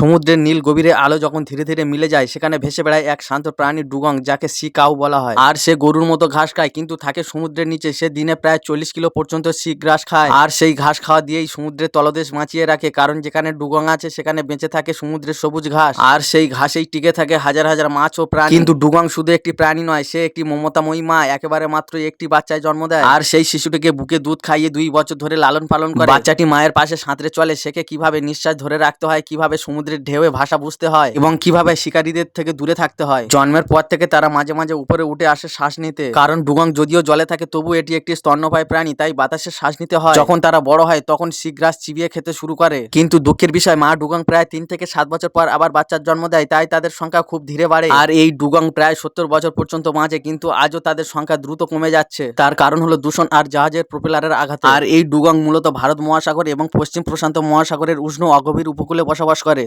সমুদ্রের নীল গভীরে আলো যখন ধীরে ধীরে মিলে যায়, সেখানে ভেসে বেড়ায় এক শান্ত প্রাণী ডুগং, যাকে সি কাউ বলা হয়। আর সে গরুর মতো ঘাস খায়, কিন্তু থাকে সমুদ্রের নিচে। সে দিনে প্রায় চল্লিশ কিলো পর্যন্ত সি গ্রাস খায়। আর সেই ঘাস খাওয়া দিয়েই সমুদ্রের তলদেশ বাঁচিয়ে রাখে, কারণ যেখানে ডুগং আছে, সেখানে বেঁচে থাকে সমুদ্রের সবুজ ঘাস। আর সেই ঘাসেই টিকে থাকে হাজার হাজার মাছ ও প্রাণী। কিন্তু ডুগং শুধু একটি প্রাণী নয়, সে একটি মমতাময়ী মা, একেবারে মাত্র একটি বাচ্চায় জন্ম দেয়। আর সেই শিশুটিকে বুকে দুধ খাইয়ে দুই বছর ধরে লালন পালন করে। বাচ্চাটি মায়ের পাশে সাঁতরে চলে, সেকে কীভাবে নিঃশ্বাস ধরে রাখতে হয়, কীভাবে সমুদ্রের ঢেউয়ে ভাষা বুঝতে হয় এবং কীভাবে শিকারীদের থেকে দূরে থাকতে হয়। জন্মের পর থেকে তারা মাঝে মাঝে উপরে উঠে আসে শ্বাস নিতে। কারণ ডুগং যদিও জলে থাকে তবু এটি একটি স্তন্যপায়ী প্রাণী, তাই বাতাসে শ্বাস নিতে হয়। যখন তারা বড় হয়, তখন শিগ্রাস চিবিয়ে খেতে শুরু করে। কিন্তু দুঃখের বিষয়, মা ডুগং প্রায় তিন থেকে সাত বছর পর আবার বাচ্চার জন্ম দেয়, তাই তাদের সংখ্যা খুব ধীরে বাড়ে। আর এই ডুগং প্রায় সত্তর বছর পর্যন্ত বাঁচে, কিন্তু আজও তাদের সংখ্যা দ্রুত কমে যাচ্ছে। তার কারণ হলো দূষণ আর জাহাজের প্রপেলারের আঘাত। আর এই ডুগং মূলত ভারত মহাসাগর এবং পশ্চিম প্রশান্ত মহাসাগরের উষ্ণ অগভীর উপকূলে বসবাস করে।